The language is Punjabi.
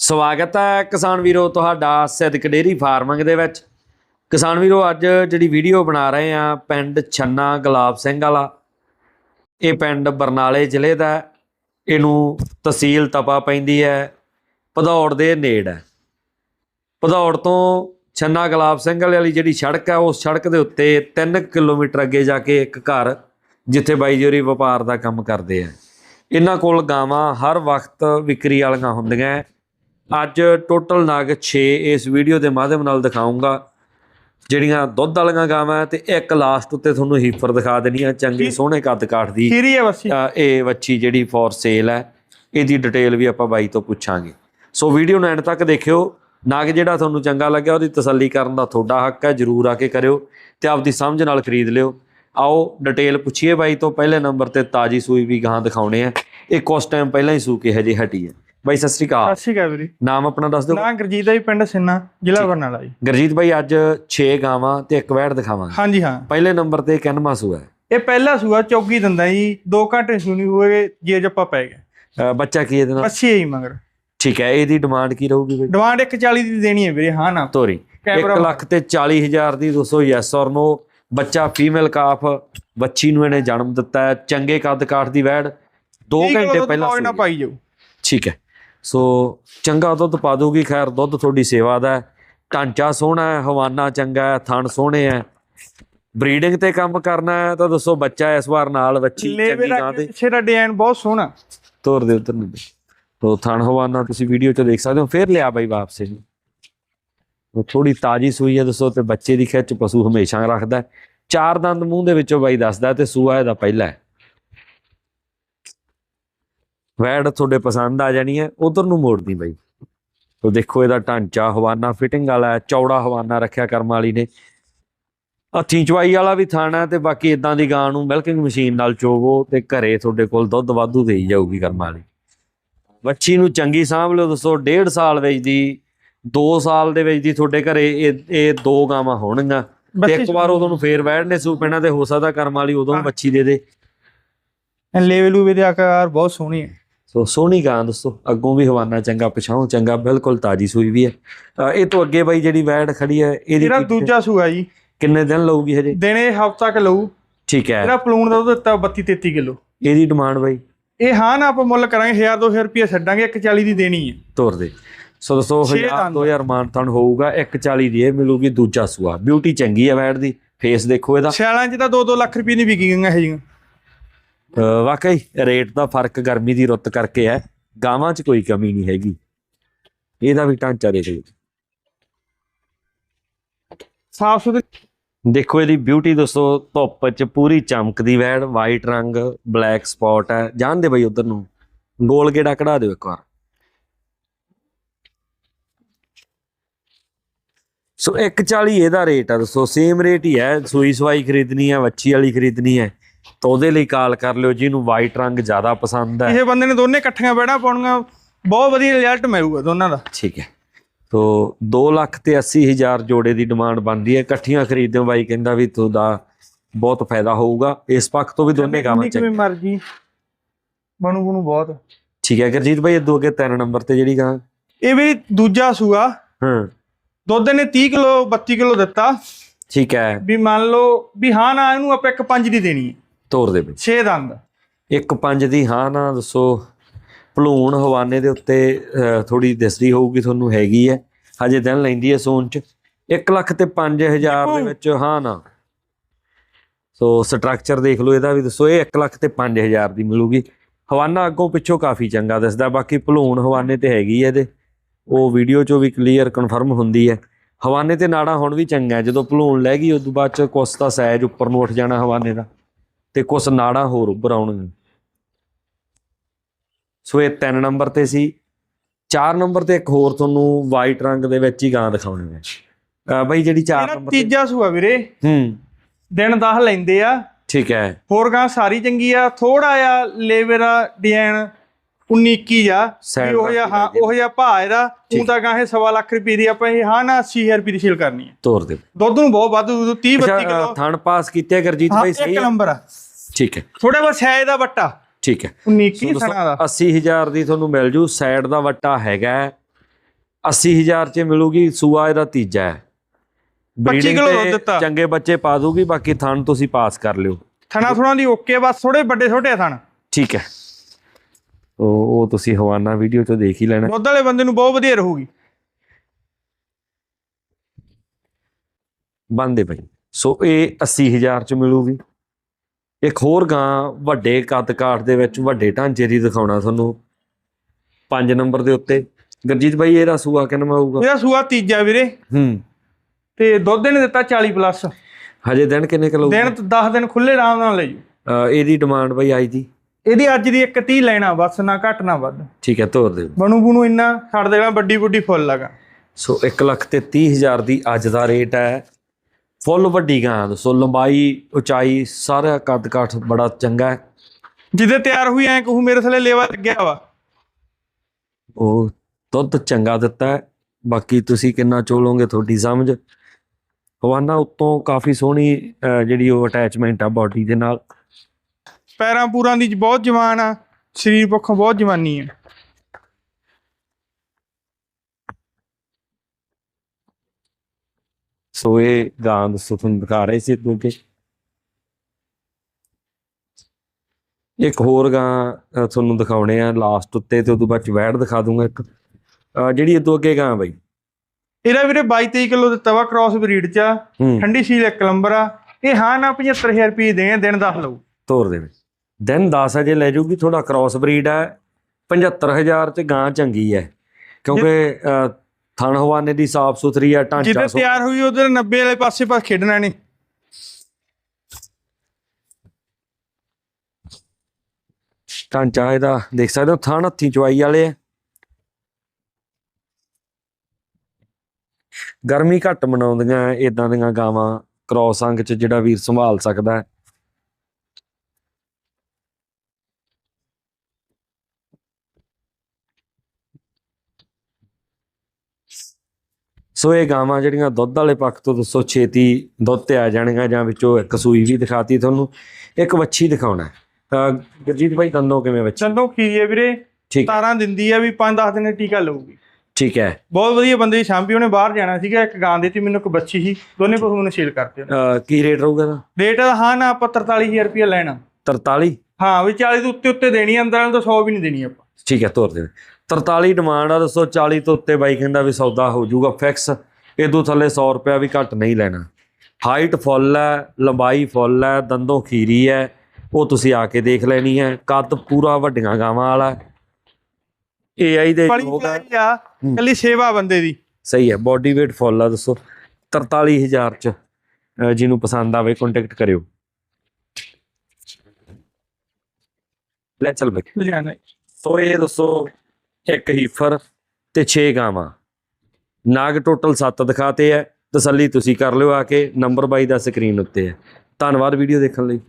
ਸਵਾਗਤ ਹੈ ਕਿਸਾਨ ਵੀਰੋ ਤੁਹਾਡਾ ਸਿੱਧਕ ਡੇਰੀ ਫਾਰਮਿੰਗ ਦੇ ਵਿੱਚ। ਕਿਸਾਨ ਵੀਰੋ, ਅੱਜ ਜਿਹੜੀ ਵੀਡੀਓ ਬਣਾ ਰਹੇ ਆ ਪਿੰਡ ਛੰਨਾ ਗੁਲਾਬ ਸਿੰਘ ਵਾਲਾ। ਇਹ ਪਿੰਡ ਬਰਨਾਲੇ ਜ਼ਿਲ੍ਹੇ ਦਾ ਇਹਨੂੰ ਤਹਿਸੀਲ ਤਪਾ ਪੈਂਦੀ ਹੈ, ਭਦੌੜ ਦੇ ਨੇੜ ਹੈ। ਭਦੌੜ ਤੋਂ ਛੰਨਾ ਗੁਲਾਬ ਸਿੰਘ ਵਾਲੀ ਜਿਹੜੀ ਸੜਕ ਹੈ, ਉਸ ਸੜਕ ਦੇ ਉੱਤੇ 3 ਕਿਲੋਮੀਟਰ ਅੱਗੇ ਜਾ ਕੇ ਇੱਕ ਘਰ, ਜਿੱਥੇ ਬਾਈ ਜੋਰੀ ਵਪਾਰ ਦਾ ਕੰਮ ਕਰਦੇ ਆ। ਇਹਨਾਂ ਕੋਲ ਗਾਵਾਂ ਹਰ ਵਕਤ ਵਿਕਰੀ ਵਾਲੀਆਂ ਹੁੰਦੀਆਂ ਹੈ। ਅੱਜ ਟੋਟਲ ਨਗ 6 ਇਸ ਵੀਡੀਓ ਦੇ ਮਾਧਿਅਮ ਨਾਲ ਦਿਖਾਉਂਗਾ। ਜਿਹੜੀਆਂ ਦੁੱਧ ਵਾਲੀਆਂ ਗਾਵਾਂ ਤੇ ਇੱਕ ਲਾਸਟ ਉੱਤੇ ਤੁਹਾਨੂੰ ਹੀਫਰ ਦਿਖਾ ਦੇਣੀ ਆ ਚੰਗੇ ਸੋਹਣੇ ਕੱਦ ਕਾਠ ਦੀ। ਖੀਰੀ ਹੈ ਇਹ ਵੱਛੀ ਜਿਹੜੀ ਫੋਰ ਸੇਲ ਹੈ ਇਹਦੀ ਡਿਟੇਲ ਵੀ ਆਪਾਂ ਬਾਈ ਤੋਂ ਪੁੱਛਾਂਗੇ। ਸੋ ਵੀਡੀਓ ਨੂੰ ਐਂਡ ਤੱਕ ਦੇਖਿਓ। ਨਗ ਜਿਹੜਾ ਤੁਹਾਨੂੰ ਚੰਗਾ ਲੱਗਿਆ ਉਹਦੀ ਤਸੱਲੀ ਕਰਨ ਦਾ ਤੁਹਾਡਾ ਹੱਕ ਹੈ ਜਰੂਰ ਆ ਕੇ ਕਰਿਓ ਤੇ ਆਪਦੀ ਸਮਝ ਨਾਲ ਖਰੀਦ ਲਿਓ। ਆਓ ਡਿਟੇਲ ਪੁੱਛੀਏ ਬਾਈ ਤੋਂ। ਪਹਿਲੇ ਨੰਬਰ ਤੇ ਤਾਜੀ ਸੂਈ ਵੀ ਗਾਂ ਦਿਖਾਉਣੇ ਆ। ਇਹ ਕੁਛ ਟਾਈਮ ਪਹਿਲਾਂ ਹੀ ਸੂ ਕੇ ਹਜੇ ਹਟੀ ਹੈ। ਬਾਈ ਸਤਿ ਸ੍ਰੀ ਅਕਾਲ। ਸਤਿ ਸ਼੍ਰੀ ਅਕਾਲ ਵੀਰੇ। ਨਾਮ ਆਪਣਾ ਦੱਸ ਦਿਓ। ਨਾਂ ਗੁਰਜੀਤ ਦਾ ਜੀ ਪਿੰਡ ਸਿੰਨਾ ਜ਼ਿਲ੍ਹਾ ਬਰਨਾਲਾ ਜੀ। ਗਰਜੀਤ ਬਾਈ ਅੱਜ 6 ਗਾਵਾਂ ਤੇ ਇੱਕ ਵੈੜ ਦਿਖਾਵਾਂਗੇ। ਹਾਂਜੀ ਹਾਂ। ਪਹਿਲੇ ਨੰਬਰ ਤੇ ਕਿੰਨਵਾਂ ਸੂਆ ਹੈ? ਇਹ ਪਹਿਲਾ ਸੂਆ ਚੌਗੀ ਦੰਦਾ ਜੀ 2 ਘੰਟੇ ਸੁਣੀ ਹੋਏ ਜੇ ਜੱਪਾ ਪੈ ਗਿਆ ਬੱਚਾ ਕੀ ਇਹਦੇ ਨਾਲ? ਹੈ ਮਗਰ। ਠੀਕ ਹੈ ਇਹਦੀ ਡਿਮਾਂਡ ਕੀ ਰਹੂਗੀ ਬਾਈ? ਡਿਮਾਂਡ 140 ਦੀ ਦੇਣੀ ਹੈ ਵੀਰੇ ਹਾਂ ਨਾ। ਤੋਰੀ। ਕੈਮਰਾ 1 ਲੱਖ ਤੇ 40 ਹਜ਼ਾਰ ਦੀ ਦੋਸਤੋ ਯੈਸ ਔਰ ਨੋ। ਬੱਚਾ ਫੀਮੇਲ ਕਾਫ ਬੱਚੀ ਨੂੰ ਇਹਨੇ ਜਨਮ ਦਿੱਤਾ ਹੈ। ਚੰਗੇ ਕੱਦ ਕਾਠ ਦੀ ਵੈੜ 2 ਠੀਕ ਹੈ, ਘੰਟੇ ਪਹਿਲਾਂ ਸੂਈ ਹੈ। ਪਾਈ ਜਾਓ ਠੀਕ ਹੈ। ਸੋ ਚੰਗਾ ਦੁੱਧ ਪਾ ਦੂਗੀ ਖੈਰ ਦੁੱਧ ਤੁਹਾਡੀ ਸੇਵਾ ਦਾ ਢਾਂਚਾ ਸੋਹਣਾ ਹੈ ਹਵਾਨਾ ਚੰਗਾ ਹੈ ਥਣ ਸੋਹਣੇ ਹੈ। ਬਰੀਡਿੰਗ ਤੇ ਕੰਮ ਕਰਨਾ ਹੈ ਤਾਂ ਦੱਸੋ ਬੱਚਾ ਇਸ ਵਾਰ ਨਾਲ ਬੱਚੀ ਲੇਵੇ ਚੰਗੀ ਗਾਂ ਦਾ ਤੇ। ਪਿੱਛੇ ਦਾ ਡਿਜ਼ਾਈਨ ਬਹੁਤ ਸੋਹਣਾ। ਤੋਰ ਦੇ ਉਧਰ ਨੂੰ ਤੋ ਥਣ ਹਵਾਨਾ ਤੁਸੀਂ ਵੀਡੀਓ 'ਚ ਦੇਖ ਸਕਦੇ ਹੋ ਫਿਰ ਲਿਆ ਬਾਈ ਵਾਪਸ ਇਹਨੂੰ। ਉਹ ਥੋੜੀ ਤਾਜੀ ਸੂਈ ਹੈ ਦੱਸੋ ਤੇ ਬੱਚੇ ਦੀ ਖਿੱਚ ਪਸ਼ੂ ਹਮੇਸ਼ਾ ਰੱਖਦਾ। ਚਾਰ ਦੰਦ ਮੂੰਹ ਦੇ ਵਿੱਚੋਂ ਬਾਈ ਦੱਸਦਾ ਤੇ ਸੂਆ ਇਹਦਾ ਪਹਿਲਾ ਹੈ। ਵੈੜ ਤੁਹਾਡੇ ਪਸੰਦ ਆ ਜਾਣੀ ਹੈ ਉਧਰ ਨੂੰ ਮੋੜਦੀ ਬਾਈ। ਤੋ ਦੇਖੋ ਇਹਦਾ ਢਾਂਚਾ ਹਵਾਨਾ ਫਿਟਿੰਗ ਵਾਲਾ ਹੈ ਚੌੜਾ ਹਵਾਨਾ ਰੱਖਿਆ ਕਰਮ ਵਾਲੀ ਨੇ। ਹੱਥੀਂ ਚਵਾਈ ਵਾਲਾ ਵੀ ਥਾਣਾ ਤੇ ਬਾਕੀ ਇਦਾਂ ਦੀ ਗਾਂ ਨੂੰ ਮਿਲਕਿੰਗ ਮਸ਼ੀਨ ਨਾਲ ਚੋਵੋ ਤੇ ਘਰੇ ਤੁਹਾਡੇ ਕੋਲ ਦੁੱਧ ਵਾਧੂ ਦੇਈ ਜਾਊਗੀ ਕਰਮ ਵਾਲੀ। ਬੱਚੀ ਨੂੰ ਚੰਗੀ ਸਾਂਭ ਲਿਓ ਦੋਸਤੋ ਡੇਢ ਸਾਲ ਵੇਚਦੀ 2 ਸਾਲ ਦੇ ਵਿੱਚ ਦੀ ਤੁਹਾਡੇ ਘਰੇ ਇਹ ਇਹ ਦੋ ਗਾਵਾਂ ਹੋਣਗੀਆਂ। ਤੇ ਇੱਕ ਵਾਰ ਉਦੋਂ ਨੂੰ ਫੇਰ ਬੈਠਨੇ ਸੂ ਪੈਣਾ ਤੇ ਹੋ ਸਕਦਾ ਕਰਮ ਵਾਲੀ ਉਦੋਂ ਵੀ ਬੱਚੀ ਦੇ ਦੇ। ਲੇਵੇ ਲੂਵੇ ਦੇ ਆਕਾਰ ਬਹੁਤ ਸੋਹਣੀ ਹੈ ਸੋ ਸੋਹਣੀ ਗਾਂ ਦੋਸਤੋ ਅੱਗੋਂ ਵੀ ਹਵਾਨਾ ਚੰਗਾ ਪਿਛਾਉਂ ਚੰਗਾ ਬਿਲਕੁਲ ਤਾਜੀ ਸੂਈ ਵੀ ਹੈ। ਇਹ ਤੋਂ ਅੱਗੇ ਬਾਈ ਜਿਹੜੀ ਵੈੜ ਖੜੀ ਹੈ ਇਹਦੀ ਜਿਹੜਾ ਦੂਜਾ ਸੂਆ ਜੀ। ਕਿੰਨੇ ਦਿਨ ਲਊਗੀ ਹਜੇ? ਦਿਨੇ ਹਫਤਾ ਕ ਲਊ। ਠੀਕ ਹੈ। ਇਹਦਾ ਪਲੂਣ ਦਾ ਦੁੱਧ ਦਿੱਤਾ 32 33 ਕਿਲੋ। ਇਹਦੀ ਡਿਮਾਂਡ ਬਾਈ? ਇਹ ਹਾਂ ਨਾ ਆਪਾਂ ਮੁੱਲ ਕਰਾਂਗੇ 1000 2000 ਰੁਪਏ ਛੱਡਾਂਗੇ 140 ਦੀ ਦੇਣੀ ਹੈ। ਤੋਰ ਦੇ। ਸੋ ਦੋਸਤੋ ਛੇ 1000 ਦੰਦ। 2000 ਮਾਨਤਨ ਹੋਊਗਾ 140 ਦੀ ਇਹ ਮਿਲੂਗੀ ਦੂਜਾ ਸੂਆ। ਬਿਊਟੀ ਚੰਗੀ ਹੈ ਵੈੜ ਦੀ ਫੇਸ ਦੇਖੋ ਇਹਦਾ। ਸਿਆਲਾਂ 'ਚ ਤਾਂ 2-2 ਲੱਖ ਰੁਪਏ ਦੀ ਵਿਕੀ ਗਈਆਂ ਇਹ ਜੀਆਂ। ਵਾਕਈ, ਰੇਟ ਦਾ ਫ਼ਰਕ ਗਰਮੀ ਦੀ ਰੁੱਤ ਕਰਕੇ ਹੈ। ਗਾਵਾਂ 'ਚ ਕੋਈ ਕਮੀ ਨਹੀਂ ਹੈਗੀ। ਇਹਦਾ ਵੀ ਢਾਂਚਾ ਦੇਖ ਲਓ। ਸਾਫ਼ ਸੁਥਰੀ ਦੇਖੋ ਇਹਦੀ ਬਿਊਟੀ ਦੋਸਤੋ ਧੁੱਪ 'ਚ ਪੂਰੀ ਚਮਕਦੀ ਵੈੜ ਵਾਈਟ ਰੰਗ ਬਲੈਕ ਸਪੌਟ ਹੈ। ਜਾਣਦੇ ਬਈ ਉਧਰ ਨੂੰ। ਗੋਲ ਗੇੜਾ ਕਢਾ ਦਿਓ ਇੱਕ ਵਾਰ। ਸੋ 140 ਇਹਦਾ ਰੇਟ ਆ। ਦੋਸਤੋ ਸੇਮ ਰੇਟ ਹੀ ਹੈ। ਸੂਈ ਸਵਾਈ ਖਰੀਦਣੀ ਹੈ, ਵੱਛੀ ਵਾਲੀ ਖਰੀਦਣੀ ਹੈ। ਤਾਂ ਉਹਦੇ ਲਈ ਕਾਲ ਕਰ ਲਿਓ ਜਿਹਨੂੰ ਵਾਈਟ ਰੰਗ ਜ਼ਿਆਦਾ ਪਸੰਦ ਹੈ। ਇਹ ਬੰਦੇ ਨੇ ਦੋਨੇ ਇਕੱਠੀਆਂ ਬੈਣਾ ਪਾਉਣੀਆਂ ਬਹੁਤ ਵਧੀਆ ਰਿਜ਼ਲਟ ਮਿਲੂਗਾ ਦੋਨਾਂ ਦਾ। ਠੀਕ ਹੈ। ਤੋ 2 ਲੱਖ ਤੇ 80 ਹਜ਼ਾਰ ਜੋੜੇ ਦੀ ਡਿਮਾਂਡ ਬਣਦੀ ਹੈ। ਇਕੱਠੀਆਂ ਖਰੀਦਿਓ ਬਾਈ ਕਹਿੰਦਾ ਵੀ ਤੁਹਾਡਾ ਬਹੁਤ ਫਾਇਦਾ ਹੋਊਗਾ। ਇਸ ਪੱਖ ਤੋਂ ਵੀ ਦੋਨੇ ਗਾਵਾਂ ਜਿੰਨੀ ਚ ਕਿਵੇਂ ਮਰਜ਼ੀ ਬਣੂ ਬਣੂ ਬਹੁਤ। ਠੀਕ ਹੈ ਗੁਰਜੀਤ ਬਾਈ ਇਹ ਅੱਗੇ ਤਿੰਨ ਨੰਬਰ ਤੇ ਜਿਹੜੀ ਗਾਂ। ਇਹ ਵੀ ਦੂਜਾ ਸੂਆ। ਹਾਂ। ਦੁੱਧ ਨੇ 30 ਕਿਲੋ 32 ਕਿਲੋ ਦਿੱਤਾ। ਠੀਕ ਹੈ। ਵੀ ਮੰਨ ਲਓ ਵੀ ਹਾਂ ਨਾ ਇਹਨੂੰ ਆਪਾਂ ਇੱਕ ਪੰਜ ਦੀ ਦੇਣੀ ਹੈ। ਤੋਰ ਦੇ ਵਿੱਚ। 6 ਦੰਦ। ਇੱਕ ਪੰਜ ਦੀ ਹਾਂ ਨਾ ਦੱਸੋ। ਭਲੂਣ ਹਵਾਨੇ ਦੇ ਉੱਤੇ ਥੋੜੀ ਦਿਸਦੀ ਹੋਊਗੀ ਤੁਹਾਨੂੰ ਹੈਗੀ ਹੈ। ਹਜੇ ਦਿਨ ਲੈਂਦੀ ਹੈ ਸੋਨ ਚ। 1 ਲੱਖ ਤੇ 5000 ਦੇ ਵਿੱਚ ਹਾਂ ਨਾ। ਸੋ ਸਟਰਕਚਰ ਦੇਖ ਲਓ ਇਹਦਾ ਵੀ ਦੱਸੋ। ਇਹ 1 ਲੱਖ ਤੇ 5000 ਦੀ ਮਿਲੂਗੀ। ਹਵਾਨਾ ਅੱਗੋਂ ਪਿੱਛੋਂ ਕਾਫੀ ਚੰਗਾ ਦਿਸਦਾ। ਬਾਕੀ ਭਲੂਣ ਹਵਾਨੇ ਤੇ ਹੈਗੀ ਹੈ ਇਹਦੇ। ਉਹ ਵੀਡੀਓ ਚੋਂ ਵੀ ਕਲੀਅਰ ਕਨਫਰਮ ਹੁੰਦੀ ਹੈ। ਹਵਾਨੇ ਤੇ ਨਾੜਾ ਹੁਣ ਵੀ ਚੰਗਾ ਜਦੋਂ ਭਲੂਣ ਲੈ ਗਈ ਉਦੋਂ ਬਾਅਦ ਚ ਕੁਛ ਦਾ ਸਾਈਜ਼ ਉੱਪਰ ਨੂੰ ਉੱਠ ਜਾਣਾ ਹਵਾਨੇ ਦਾ। ਤੇ ਕੁਛ ਨਾੜਾਂ ਹੋਰ ਉੱਭਰ ਆਉਣਗੀਆਂ। ਸੋ ਇਹ ਤਿੰਨ ਨੰਬਰ ਤੇ ਸੀ। ਚਾਰ ਨੰਬਰ ਤੇ ਇੱਕ ਹੋਰ ਤੁਹਾਨੂੰ ਵਾਈਟ ਰੰਗ ਦੇ ਵਿੱਚ ਹੀ ਗਾਂ ਦਿਖਾਉਣੀ ਹੈ ਬਾਈ ਜਿਹੜੀ ਚਾਰ ਨੰਬਰ ਤੇ ਤੀਜਾ ਸੂਆ ਵੀਰੇ। ਹੂੰ। ਦਿਨ 10 ਲੈਂਦੇ ਆ। ਠੀਕ ਹੈ। ਹੋਰ ਗਾਂ ਸਾਰੀ ਚੰਗੀ ਆ। ਥੋੜਾ ਆ ਲੇਵੇ ਦਾ ਡਿਜ਼ਾਈਨ 19 21 ਆ। Side ਵੀ ਉਹ ਜਿਹਾ ਦਾ ਹਾਂ ਉਹ ਜਿਹਾ ਭਾਅ ਇਹਦਾ ਤੂੰ ਤਾਂ ਗਾਂ ਇਹ ਲੱਖ ਰੁਪਏ ਦੀ ਆਪਾਂ ਇਹ ਹਾਂ ਨਾ 80000 ਰੁਪਏ ਦੀ ਸੇਲ ਕਰਨੀ ਹੈ ਤੋਰ ਦੇ। ਦੁੱਧ ਨੂੰ ਬਹੁਤ ਵੱਧ 30 32 ਅੱਛਾ ਕਿਲੋ। ਥਣ ਪਾਸ ਕੀਤੇ ਗਰਜੀਤ ਬਾਈ ਸਹੀ ਇੱਕ? ਨੰਬਰ ਆ। ਠੀਕ ਹੈ। ਥੋੜਾ ਬਸ ਹੈ ਇਹਦਾ ਵੱਟਾ। ਠੀਕ ਹੈ। 19 ਸੋ 21 ਦੋਸਤੋ, ਸਣਾ ਦਾ 80000 ਦੀ ਤੁਹਾਨੂੰ ਮਿਲ ਜੂ ਸਾਈਡ ਦਾ ਵੱਟਾ ਹੈਗਾ ਹੈ। 80000 ਚ ਮਿਲੂਗੀ ਸੂਆ ਇਹਦਾ ਤੀਜਾ ਹੈ। 25 Breeding ਕਿਲੋ ਦੁੱਧ ਦਿੱਤਾ। ਚੰਗੇ ਬੱਚੇ ਪਾ ਦੂਗੀ ਬਾਕੀ ਥਣ ਤੁਸੀਂ ਪਾਸ ਕਰ ਲਿਓ। ਥਣਾ ਥੁਣਾ ਦੀ ਓਕੇ ਬਸ ਥੋੜੇ ਵੱਡੇ ਛੋਟੇ ਥਣ। ਠੀਕ ਹੈ। ਉਹ ਤੁਸੀਂ ਹਵਾਨਾ ਵੀਡੀਓ ਤੋਂ ਦੇਖ ਹੀ ਲੈਣਾ। ਦੁੱਧ ਵਾਲੇ ਬੰਦੇ ਨੂੰ ਬਹੁਤ ਵਧੀਆ ਰਹੂਗੀ। ਬੰਦੇ ਭਾਈ। ਸੋ ਇਹ 80000 ਚ ਮਿਲੂਗੀ। ਇੱਕ ਹੋਰ ਗਾਂ ਵੱਡੇ ਕੱਦ ਕਾਠ ਦੇ ਵਿੱਚ ਵੱਡੇ ਢਾਂਚੇ ਦੀ ਦਿਖਾਉਣਾ ਤੁਹਾਨੂੰ। 5 ਨੰਬਰ ਦੇ ਉੱਤੇ। ਗਰਜੀਤ ਭਾਈ ਇਹਦਾ ਸੂਆ ਕਿੰਨਾ ਆਊਗਾ ਇਹਦਾ ਸੂਆ ਤੀਜਾ ਵੀਰੇ। ਹੂੰ। ਤੇ ਦੁੱਧ ਇਹਨੇ ਦਿੱਤਾ 40 ਪਲੱਸ ਹਜੇ ਦਿਨ ਕਿੰਨੇ ਕਿਲੋ ਦਿਨ 10 ਦਿਨ ਖੁੱਲੇ ਆਰਾਮ ਨਾਲ ਲੈ ਜੂ ਇਹਦੀ ਡਿਮਾਂਡ ਭਾਈ ਆਈ ਦੀ। ਇਹਦੀ ਅੱਜ ਦੀ 130 ਲੈਣਾ ਬਸ ਨਾ ਘੱਟ ਨਾ ਵੱਧ। ਠੀਕ ਹੈ ਤੋਰ ਦੇ ਬਣੂ ਬਣੂ ਇੰਨਾ ਛੱਡ ਦੇਣਾ ਵੱਡੀ ਵੱਡੀ ਫੁੱਲ ਲਗਾ ਸੋ 1 ਲੱਖ ਤੇ 30 ਹਜ਼ਾਰ ਦੀ ਅੱਜ ਦਾ ਰੇਟ ਹੈ। ਫੁੱਲ ਵੱਡੀ ਗਾਂ ਦੱਸੋ ਲੰਬਾਈ ਉਚਾਈ ਸਾਰਾ ਕੱਦ ਕਾਠ ਬੜਾ ਚੰਗਾ ਹੈ। ਜਿਹਦੇ ਤਿਆਰ ਹੋਈ ਐ ਕਹੂ ਮੇਰੇ ਥੱਲੇ ਲੇਵਾ ਲੱਗਿਆ ਵਾ। ਉਹ ਦੁੱਧ ਚੰਗਾ ਦਿੱਤਾ ਬਾਕੀ ਤੁਸੀਂ ਕਿੰਨਾ ਚੋਲੋਗੇ ਤੁਹਾਡੀ ਸਮਝ। ਹਵਾਨਾ ਉੱਤੋਂ ਕਾਫੀ ਸੋਹਣੀ ਜਿਹੜੀ ਉਹ ਅਟੈਚਮੈਂਟ ਆ ਬਾਡੀ ਦੇ ਨਾਲ। ਪੈਰਾਂ ਪੂਰਾਂ ਦੀ ਬਹੁਤ ਜਵਾਨ ਆ ਸਰੀਰ ਪੱਖੋਂ ਬਹੁਤ ਜਵਾਨੀ ਆ। ਸੋ ਇਹ ਗਾਂ ਦੱਸੋ ਤੁਹਾਨੂੰ ਦਿਖਾ ਰਹੇ ਸੀ ਅੱਗੇ ਇੱਕ ਹੋਰ ਗਾਂ ਤੁਹਾਨੂੰ ਦਿਖਾਉਣੇ ਆ ਲਾਸਟ ਉੱਤੇ ਤੇ ਉਦੋਂ ਬਾਅਦ ਚ ਵੈੜ ਦਿਖਾ ਦੂੰਗਾ ਇੱਕ। ਜਿਹੜੀ ਇਹ ਤੋਂ ਅੱਗੇ ਗਾਂ ਬਾਈ। ਇਹਦਾ ਵੀਰੇ 22 23 ਕਿਲੋ ਦਿੱਤਾ ਵਾ ਕ੍ਰਾਸ ਬਰੀਡ ਚ ਠੰਡੀ ਸੀਲ ਇੱਕ ਨੰਬਰ ਆ। ਇਹ ਹਾਂ ਨਾ 75000 ਰੁਪਏ ਦੇ ਦਿਨ 10 ਲਊ ਤੋਰ ਦੇ ਵਿੱਚ। ਦਿਨ 10 ਅਜੇ ਲੈ ਜੂਗੀ ਥੋੜਾ ਕ੍ਰਾਸ ਬਰੀਡ ਹੈ 75000 ਚ ਗਾਂ ਚੰਗੀ ਹੈ। ਕਿਉਂਕਿ ਥਣ ਹਵਾਨੇ ਦੀ ਸਾਫ਼ ਸੁਥਰੀ ਹੈ ਢਾਂਚਾ ਜਿਹਦੇ ਸੋ- ਤਿਆਰ ਹੋਈ ਉਧਰ 90 ਵਾਲੇ ਪਾਸੇ ਪਾਸ ਖੇਡਣਾ ਨੇ ਢਾਂਚਾ ਇਹਦਾ ਦੇਖ ਸਕਦੇ ਹੋ ਥਣ ਹੱਥੀ ਚਵਾਈ ਵਾਲੇ ਹੈ। ਗਰਮੀ ਘੱਟ ਮਨਾਉਂਦੀਆਂ ਇਦਾਂ ਦੀਆਂ ਗਾਵਾਂ ਕ੍ਰਾਸ ਅੰਗ ਚ ਜਿਹੜਾ ਵੀਰ ਸੰਭਾਲ ਸਕਦਾ ਹੈ। ਸੋ ਇਹ ਗਾਵਾਂ ਜਿਹੜੀਆਂ ਦੁੱਧ ਵਾਲੇ ਪੱਖ ਤੋਂ ਦੱਸੋ ਛੇਤੀ ਦੁੱਧ ਤੇ ਆ ਜਾਣਗੀਆਂ ਜਾਂ ਵਿੱਚੋਂ ਇੱਕ ਸੂਈ ਵੀ ਦਿਖਾਤੀ ਤੁਹਾਨੂੰ ਇੱਕ ਵੱਛੀ ਦਿਖਾਉਣਾ ਗੁਰਜੀਤ ਭਾਈ ਦੰਦੋਂ ਕਿਵੇਂ ਵੱਛੀ? ਚੰਦੋ ਕੀ ਹੈ ਵੀਰੇ ਠੀਕ। 17 ਦਿੰਦੀ ਆ ਵੀ 5-10 ਦਿਨ ਟੀਕਾ ਲਊਗੀ। ਠੀਕ ਹੈ। ਬਹੁਤ ਵਧੀਆ ਬੰਦੇ ਦੀ ਉਹਨੇ ਬਾਹਰ ਜਾਣਾ ਸੀਗਾ ਇੱਕ ਗਾਂ ਦਿੱਤੀ ਮੈਨੂੰ ਇੱਕ ਬੱਚੀ ਸੀ ਦੋਨੇ ਪਸ਼ੂ ਨੇ ਸੇਲ ਕਰਤੇ ਕੀ ਰੇਟ ਰਹੂਗਾ ਇਹਦਾ? ਰੇਟ ਹਾਂ ਨਾ ਆਪਾਂ 43000 ਰੁਪਏ ਲੈਣਾ। 43 ਹਾਂ ਵੀ 40 ਦੇ ਉੱਤੇ ਉੱਤੇ ਦੇਣੀ ਅੰਦਰ ਵਾਲੇ ਤੋਂ 100 ਵੀ ਨਹੀਂ ਦੇਣੀ ਆਪਾਂ। ਠੀਕ ਹੈ ਤੋਰ ਦੇ 43 ਡਿਮਾਂਡ ਆ ਦੱਸੋ 40 ਤੋਂ ਉੱਤੇ ਬਾਈ ਕਹਿੰਦਾ ਵੀ ਸੌਦਾ ਹੋ ਜਾਊਗਾ ਫਿਕਸ ਇਦੋਂ ਥੱਲੇ 100 ਰੁਪਿਆ ਵੀ ਘੱਟ ਨਹੀਂ ਲੈਣਾ। ਹਾਈਟ ਫੁੱਲ ਹੈ ਲੰਬਾਈ ਫੁੱਲ ਹੈ ਦੰਦੋਂ ਖੀਰੀ ਹੈ ਉਹ ਤੁਸੀਂ ਆ ਕੇ ਦੇਖ ਲੈਣੀ ਹੈ। ਕੱਦ ਪੂਰਾ ਵੱਡੀਆਂ ਗਾਵਾਂ ਵਾਲਾ ਏਆਈ ਦੇ ਪਲੀ ਯੋਗ ਆ ਕੱਲੀ ਸੇਵਾ ਬੰਦੇ ਦੀ। ਸਹੀ ਹੈ ਬਾਡੀ weight ਫੁੱਲ ਆ ਦੱਸੋ। 43000 ਚ ਜਿਹਨੂੰ ਪਸੰਦ ਆਵੇ ਕੰਟੈਕਟ ਕਰਿਓ। ਲੈ ਚੱਲ ਬਈ। ਸੋ ਇਹ ਦੱਸੋ ਇੱਕ ਹੀਫਰ ਤੇ 6 ਗਾਵਾਂ। ਨਾਗ ਟੋਟਲ 7 ਦਿਖਾਤੇ ਹੈ ਤਸੱਲੀ ਤੁਸੀਂ ਕਰ ਲਿਓ ਆ ਕੇ ਨੰਬਰ 22 ਦਾ ਸਕਰੀਨ ਉੱਤੇ ਹੈ ਧੰਨਵਾਦ ਵੀਡੀਓ ਦੇਖਣ ਲਈ।